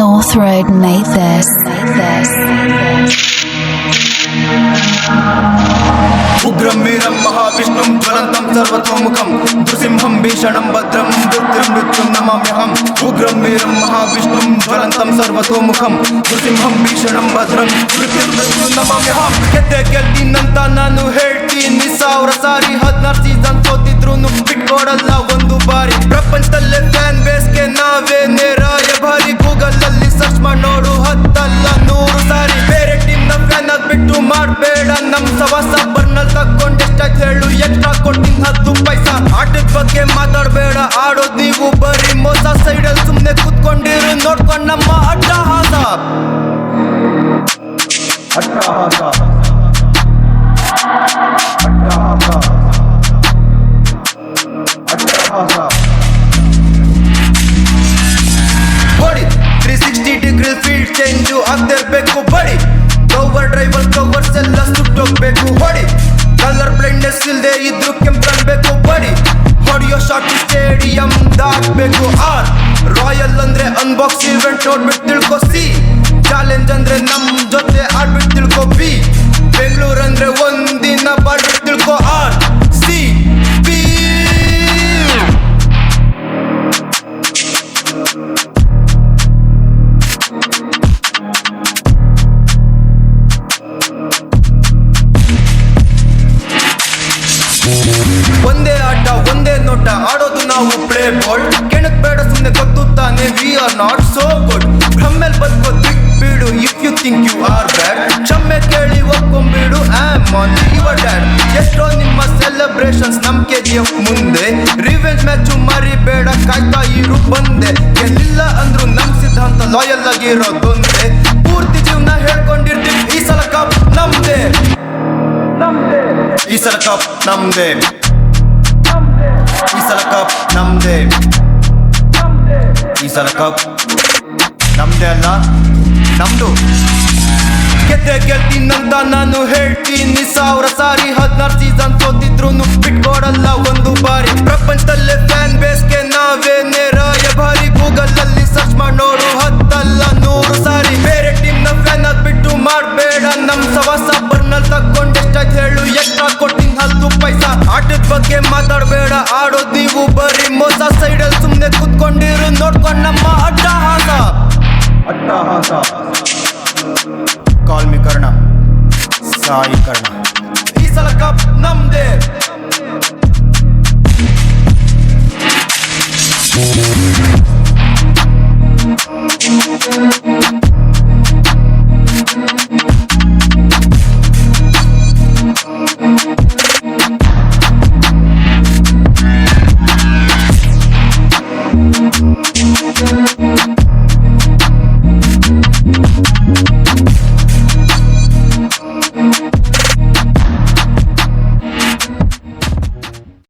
North Road made this. उग्रमेरं महाविष्णुं ज्वलन्तं सर्वतोमुखं नृसिंहं भीषणं भद्रं मृत्युं मृत्युं नमाम्यहम् उग्रमेरं महाविष्णुं ज्वलन्तं सर्वतोमुखं नृसिंहं भीषणं भद्रं मृत्युं मृत्युं नमाम्यहं यद्यगल्ति नन्ता नानु हे ನಾನು ಹೇಳ್ತೀನಿ ಸಾವಿರ ಸಾರಿ, ಹದಿನಾರು ಸೀಸನ್ ಸೋತಿದ್ರು ಬಿಟ್ಕೊಡಲ್ಲ ಒಂದು ಬಾರಿ. ಪ್ರಪಂಚದಲ್ಲೇ ಫ್ಯಾನ್ ಬೇಸ್ಗೆ ನಾವೇನೇ ರಾಯಭಾರಿ ಗೂಗಲ್ ಅಲ್ಲಿ ಸರ್ಚ್ ಮಾಡಿ ಹತ್ತಲ್ಲ ನೂರು ಸಾರಿ. ಬೇರೆ ಟೀಮ್ನ ಫ್ಯಾನ್ ಬಿಟ್ಟು ಮಾಡಬೇಡ. ನಮ್ ಸವಾಸ ಬರ್ನಲ್ ತಕ್ಕೊಂಡೆಷ್ಟಾಯ್ತು ಹೇಳು, ಎಕ್ಸ್ಟ್ರಾ ಕೊಡ್ತೀನಿ ಹತ್ತು ಪೈಸಾ. ಆಟದ ಬಗ್ಗೆ ಮಾತಾಡಬೇಡ, ಆಡೋದ್ ನೀವು ಬರೀ ಮೋಸ. ಸೈಡಲ್ಲಿ ಸುಮ್ನೆ ಕುತ್ಕೊಂಡಿರು, ನೋಡ್ಕೊಂಡ್ ನಮ್ಮ ಅಟ್ಟಹಾಸ ಅಟ್ಟಹಾಸ ಫೀಲ್ಡ್ ಚೇಂಜು ಆಗ್ತಿರ್ಬೇಕು, ಬಡಿ. ಕವರ್ ಡ್ರೈವರ್ ಕವರ್ಸ್ ಎಲ್ಲ ಸುಟ್ಟೋಗ್ಬೇಕು ಹೊಡಿ. ಕಲರ್ ಬ್ಲೈಂಡ್ನೆಸ್ ಇಲ್ದೆ ಇದ್ರು ಕೆಂಪನ್ಬೇಕು ಬಡಿ. ಹೊಡಿಯೋ ಶಾಟ್ ಸ್ಟೇಡಿಯಂ ದಾಕ್ಬೇಕು, ಆರ್. ರಾಯಲ್ ಅಂದ್ರೆ ಅನ್ಬಾಕ್ಸ್ ಇವೆಂಟ್ ನೋಡ್ಬಿಟ್ಟು ತಿಳ್ಕೊ, ಸಿ. ಚಾಲೆಂಜ್ ಅಂದ್ರೆ ನಮ್ ಜೊತೆ ಆಡ್ಬಿಟ್ಟು ತಿಳ್ಕೊ, ಬಿ. ಒಂದೇ ಆಟ ಒಂದೇ ನೋಟ ಆಡೋದು ನಾವು ಪ್ಲೇ ಬಾಲ್ ಕೆಣಕ್ ಬೇಡ ಸುಮ್ಮನೆ ಗೊತ್ತು ತಾನೆ we are not so good ಕಮ್ಮೆಲ್ ಬದುಕೋ ದಿಕ್ ಬಿಡು if you think you are bad ಚಮ್ಮೆ ಕೇಳಿ ಒಪ್ಕೊಂಬಿಡು ಆಮ್ ಆನ್ ಯುವ ಡ್ಯಾಡ್ ಎಷ್ಟೋ ನಿಮ್ಮ ಸೆಲೆಬ್ರೇಷನ್ಸ್ ನಮ್ ಕೆ ಜಿ ಎಫ್ ಮುಂದೆ. ರಿವೆಂಜ್ ಮ್ಯಾಚು ಮರಿಬೇಡ ಕಾಯ್ತಾ ಇರು ಬಂದೆ. ಎಲ್ಲಿಲ್ಲ ಅಂದ್ರು ನಮ್ ಸಿದ್ಧಾಂತ ಲಾಯಲ್ ಆಗಿರೋದೊಂದೇ ಪೂರ್ತಿ ಜೀವನ ಹೇಳ್ಕೊಂಡಿರ್ತೀವಿ ಈ ಸಲ ಕಪ್ ನಮ್ದೆ. ಈ ಸಲ ಕಪ್ ನಮ್ದೇ. ಈ ಸಲ ಕಪ್ ನಮ್ದೇ ಈ ಸಲ ಕಪ್. ನಮ್ದೇ ಅಲ್ಲ, ನಮ್ದು. ಗೆದ್ದೆ ಗೆಲ್ತೀನಂತ ನಾನು ಹೇಳ್ತೀನಿ, ಸಾವಿರ ಸಾರಿ ಹದಿನಾರು ಸೀಸನ್ ಸೋತಿದ್ರು ಬಿಟ್ಕೊಡಲ್ಲ ಒಂದು ಬಾರಿ. ಪ್ರಪಂಚದಲ್ಲೇ ಫ್ಯಾನ್ ಬೇಸ್ಗೆ ನಾವೇನೇ ಬಾರಿ ಗೂಗಲ್ ಅಲ್ಲಿ ಸರ್ಚ್ ಮಾಡೋರು ಹತ್ತಲ್ಲ ನೂರು ಸಾರಿ. ಬೇರೆ ಟೀಮ್ನ ಫ್ಯಾನ್ ಬಿಟ್ಟು ಮಾಡಬೇಡ. ನಮ್ ಸವಾಸ ಬರ್ನಲ್ ತಕ್ಕೊಂಡೆಷ್ಟಾಯ್ತು ಹೇಳು ಎಷ್ಟ ಕೊಟ್ಟಿನ ಹತ್ತು ಪೈಸಾ. ಆಟದ ಬಗ್ಗೆ ಮಾತಾಡಬೇಡ ಕಾಲ್ ಮಿ ಕರ್ಣ ಸಾಯಿ ಕರ್ಣ ಈ ಸಲ ಕಪ್ ನಮ್ದೇ.